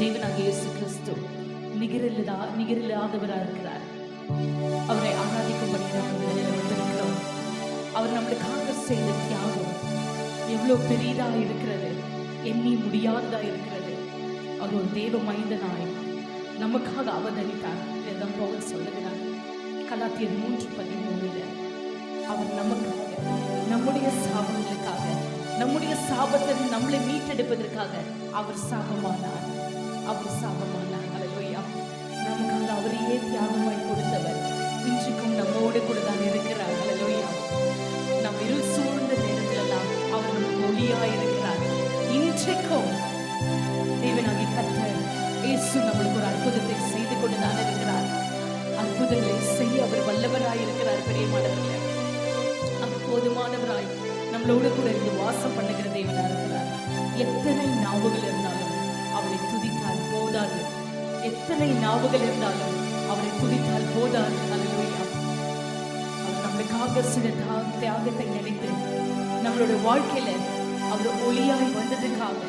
தேவனாக இயேசு கிறிஸ்து நிகரில்லதா நிகரில்லாதவராக இருக்கிறார். அவரை ஆராதிக்கும்படி அவர் நம்மளுக்காக செய்த தியாகம் எவ்வளோ பெரியதாக இருக்கிறது எண்ணி முடியாததா இருக்கிறது. அவர் ஒரு தேவ மைந்தனாய் நமக்காக அவதரித்தார். இதைதான் பவுல் சொல்லுகிறார். கலாத்தியர் மூன்று பதிமூணுல அவர் நமக்காக நம்முடைய சாபங்களுக்காக நம்முடைய சாபத்தை நம்மளை மீட்டெடுப்பதற்காக அவர் சாபமானார். அவர் சாபமானார். நமக்கு நமக்காக அவரையே தியாகமாய் கொடுத்தவர். இன்றைக்கும் நம்மோடு கூட தான் இருக்கிறார். அல்லேலூயா நம் இருள் சூழ்ந்த நேரத்திலெல்லாம் அவர் நமக்கு ஒளியாய் இருக்கிறார். இன்றைக்கும் தேவனாகி கர்த்தர் இயேசு நம்மளுக்கு ஒரு அற்புதத்தை செய்து கொண்டு தான் இருக்கிறார். அற்புதங்களை செய்ய அவர் வல்லவராய் இருக்கிறார் பெரியமானவர்களே அவர் போதுமானவராய் நம்மளோடு கூட இருந்து வாசம் பண்ணுகிற தேவனாக இருக்கிறார். எத்தனை நாவுகள் இருந்தால் எத்தனை நாவுகள் இருந்தாலும் அவரை துதித்தால் போதாது. அல்லேலூயா அவர் நம்மளுக்காக சில தா- தியாகத்தை நினைத்து நம்மளோட வாழ்க்கையில அவர் ஒளியாய் வந்ததுக்காக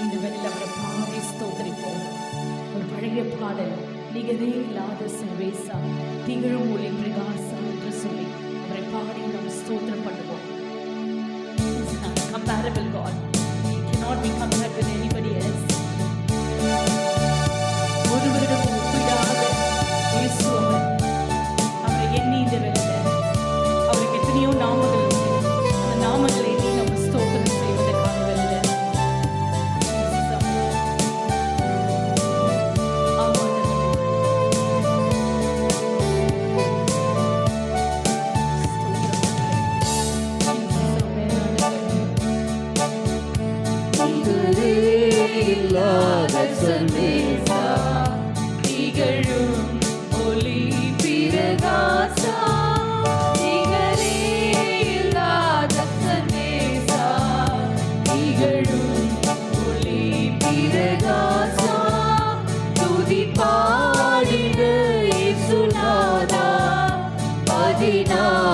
இந்த வேளையில் அவரை பாடி ஸ்தோத்திரிப்போம். ஒரு பழைய பாடல் நிகதே இல்லாத சர்வேசா திகழும் ஒளி பிரகாசா என்று சொல்லி அவரை பாடி நாம் ஸ்தோத்திரம் பண்ணுவோம். Comparable God uncomparable God. He cannot be compared ordinary.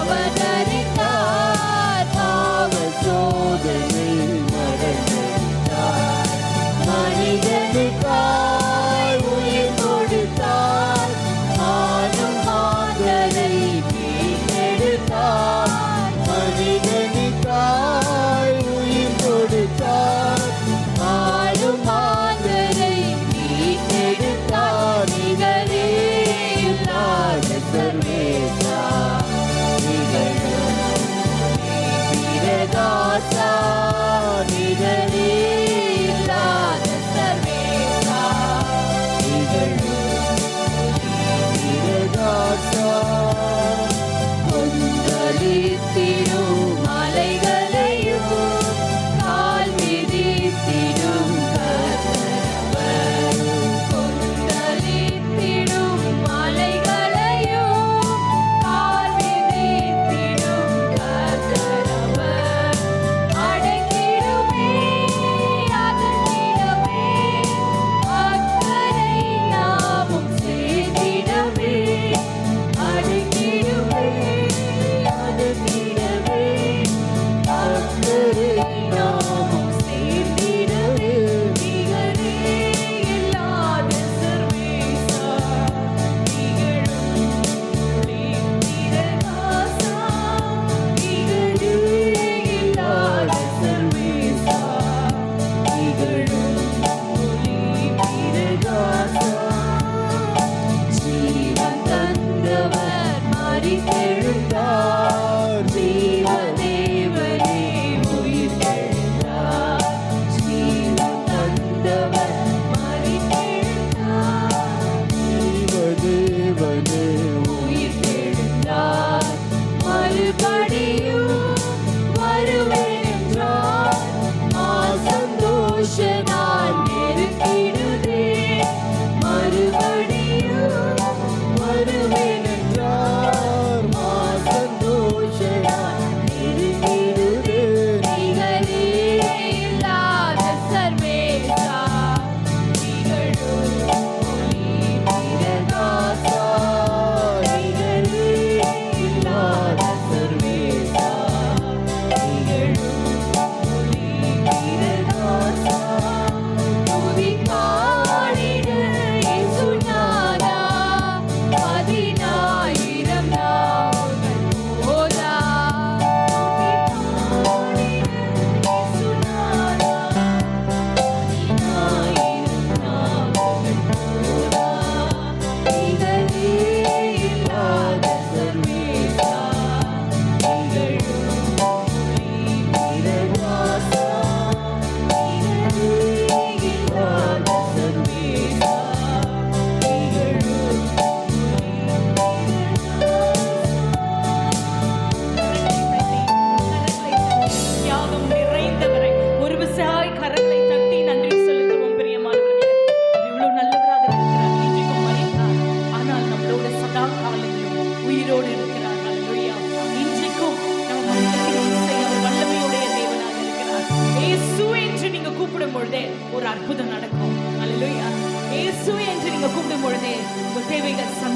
know. goodbye.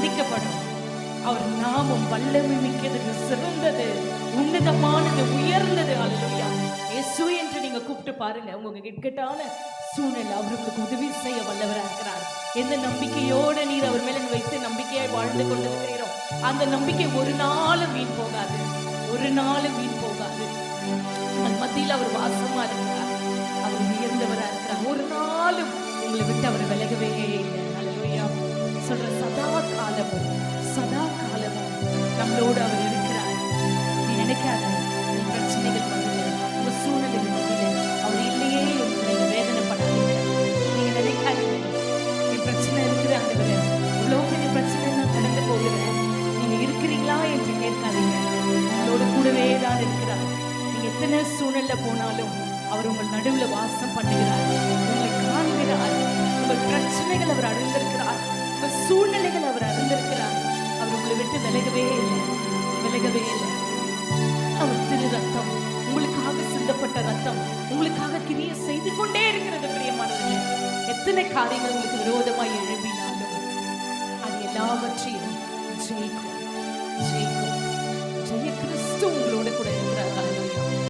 துதிக்கப்படும் அவர் நாமம் வல்லமை மிக்கது சிறந்தது உன்னதமானது உயர்ந்தது. அல்லையா இயேசு என்று நீங்க கூப்பிட்டு பாருங்க. உங்க இக்கட்டான சூழ்நிலை அவர் உங்களுக்கு உதவி செய்ய வல்லவராக இருக்கிறார். எந்த நம்பிக்கையோட நீர் அவர் மேல வைத்து நம்பிக்கையாய் வாழ்ந்து கொண்டிருக்கிறோம் அந்த நம்பிக்கை ஒரு நாளும் வீண் போகாது. ஒரு நாளும் வீண் போகாது. உங்கள் மத்தியில் அவர் வாசமா இருக்கிறார். அவர் உயர்ந்தவராக இருக்கிறார். ஒரு நாளும் உங்களை விட்டு அவர் விலகவே இல்லை. சொல்ற சதா காலமும் சதா காலமும் நம்மளோடு அவர் இருக்கிறார். நீ நினைக்காத உன் பிரச்சனைகள் மத்தியில உங்க சூழ்நிலைகள் மத்தியில அவர் இல்லையே என்று நீங்க வேதனைப்படாதீங்க. நீங்க நினைக்காதீங்க. என் பிரச்சனை இருக்கிற ஆண்டவரே. இவ்வளோ பெரிய பிரச்சனை நான் கடந்து போகிறேன் நீங்க இருக்கிறீங்களா என்று கேட்காதீங்க. உங்களோட கூடவே தான் இருக்கிறார். நீங்க எத்தனை சூழ்நிலை போனாலும் அவர் உங்கள் நடுவில் வாசம் பண்ணுகிறார். உங்களை காண்கிறார். உங்கள் பிரச்சனைகள் அவர் அறிந்திருக்கிறார் சூழ்நிலைகள் அவர் அறிந்திருக்கிறார். அவர் உங்களை விட்டு விலகவே இல்லை. விலகவே இல்லை. அவர் திரு ரத்தம் உங்களுக்காக சிந்தப்பட்ட ரத்தம் உங்களுக்காக கிரிய செய்து கொண்டே இருக்கிறது பிரியமானது எத்தனை காரியங்கள் உங்களுக்கு விரோதமாய் எழுப்பினாலும் அது எல்லாவற்றையும் ஜெயிக்கும். ஜெயிக்கும். ஜெய கிறிஸ்து உங்களோட